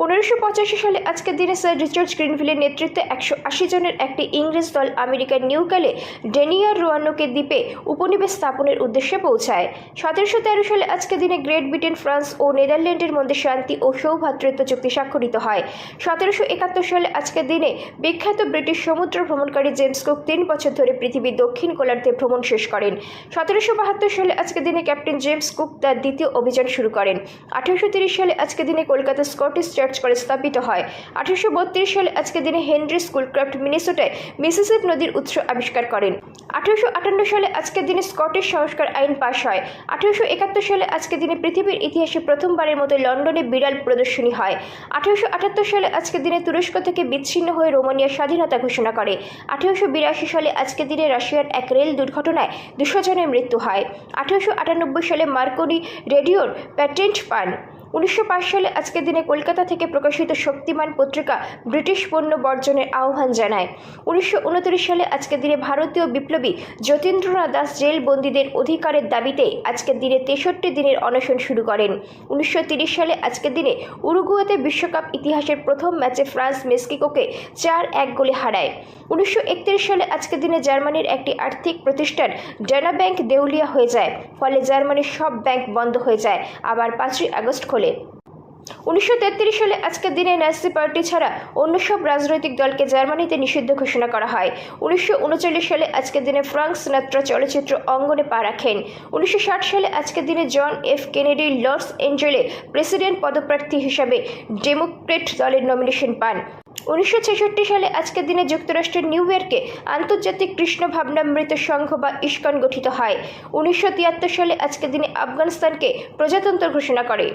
পনেরোশো পঁচাশি সালে আজকের দিনে স্যার রিচার্ড গ্রিনভিলের নেতৃত্বে একশো আশি জনের একটি ইংরেজ দল আমেরিকার নিউকালে ডেনিয়ার রোয়ানোকে দ্বীপে উপনিবেশ স্থাপনের উদ্দেশ্যে পৌঁছায়। সতেরোশো তেরো সালে আজকের দিনে গ্রেট ব্রিটেন, ফ্রান্স ও নেদারল্যান্ডের মধ্যে শান্তি ও সৌভ্রাতৃত্ব চুক্তি স্বাক্ষরিত হয়। সতেরোশো একাত্তর সালে আজকের দিনে বিখ্যাত ব্রিটিশ সমুদ্র ভ্রমণকারী জেমস কুক তিন বছর ধরে পৃথিবীর দক্ষিণ গোলার্ধে ভ্রমণ শেষ করেন। সতেরোশো বাহাত্তর সালে আজকের দিনে ক্যাপ্টেন জেমস কুক তার দ্বিতীয় অভিযান শুরু করেন। আঠারোশো তিরিশ সালে আজকের দিনে কলকাতা স্কটিশ কলেজ স্থাপিত হয়। আঠারোশো বত্রিশ সালে আজকের দিনে হেনরি স্কুলক্রাফট মিনেসোটায় মিসিসিপ নদীর উৎস আবিষ্কার করেন। আঠারোশো আটান্ন সালে আজকের দিনে স্কটিশ সংস্কার আইন পাশ হয়। আঠারোশো একাত্তর সালে আজকের দিনে পৃথিবীর ইতিহাসে প্রথমবারের মতো লন্ডনে বিড়াল প্রদর্শনী হয়। আঠারোশো আটাত্তর সালে আজকের দিনে তুরস্ক থেকে বিচ্ছিন্ন হয়ে রোমানিয়া স্বাধীনতা ঘোষণা করে। আঠারোশো বিরাশি সালে আজকের দিনে রাশিয়ার এক রেল দুর্ঘটনায় দুশো জনের মৃত্যু হয়। আঠারোশো আটানব্বই সালে মার্কনি রেডিওর প্যাটেন্ট পান। উনিশশো পাঁচ সালে আজকের দিনে কলকাতা থেকে প্রকাশিত শক্তিমান পত্রিকা ব্রিটিশ পণ্য বর্জনের আহ্বান জানায়। উনিশশো উনত্রিশ সালে আজকের দিনে ভারতীয় বিপ্লবী যতীন্দ্রনাথ দাস জেল বন্দীদের অধিকারের দাবিতে আজকের দিনে তেষট্টি দিনের অনশন শুরু করেন। উনিশশো সালে আজকের দিনে উরুগুয়াতে বিশ্বকাপ ইতিহাসের প্রথম ম্যাচে ফ্রান্স মেক্সিকোকে চার এক গোলে হারায়। উনিশশো একত্রিশ সালে আজকের দিনে জার্মানির একটি আর্থিক প্রতিষ্ঠান ডেনা ব্যাংক দেউলিয়া হয়ে যায়, ফলে জার্মানির সব ব্যাংক বন্ধ হয়ে যায়। আবার পাঁচই আগস্ট খোলে উনিশশো সালে আজকের দিনে ন্যাসি পার্টি ছাড়া অন্য সব রাজনৈতিক দলকে জার্মানিতে নিষিদ্ধ ঘোষণা করা হয়। উনিশশো উনচল্লিশ সালে আজকের দিনে ফ্রাঙ্ক সিনাত্রা চলচ্চিত্র অঙ্গনে পা রাখেন। উনিশশো ষাট সালে আজকের দিনে John F Kennedy Los Angeles president পদপ্রার্থী হিসাবে ডেমোক্রেট দলের নমিনেশন পান। উনিশশো ছেষট্টি সালে আজকের দিনে যুক্তরাষ্ট্রের নিউ ইয়র্কে আন্তর্জাতিক কৃষ্ণ ভাবনামৃত সংঘ বা ইস্কন গঠিত হয়। উনিশশো তিয়াত্তর সালে আজকের দিনে আফগানিস্তানকে প্রজাতন্ত্র ঘোষণা করে।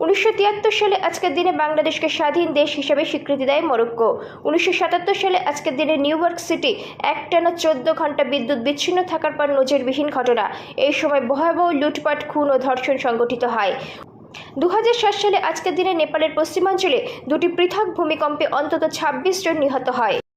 উনিশশো তিয়াত্তর সালে আজকের দিনে বাংলাদেশকে স্বাধীন দেশ হিসেবে স্বীকৃতি দেয় মরক্কো। উনিশশো সাতাত্তর সালে আজকের দিনে নিউ ইয়র্ক সিটি একটানা চোদ্দ ঘণ্টা বিদ্যুৎ বিচ্ছিন্ন থাকার পর নজিরবিহীন ঘটনা। এই সময় ভয়াবহ লুটপাট, খুন ও ধর্ষণ সংগঠিত হয়। দু হাজার সাত সালে আজকের দিনে নেপালের পশ্চিমাঞ্চলে দুটি পৃথক ভূমিকম্পে অন্তত ছাব্বিশ জন নিহত হয়।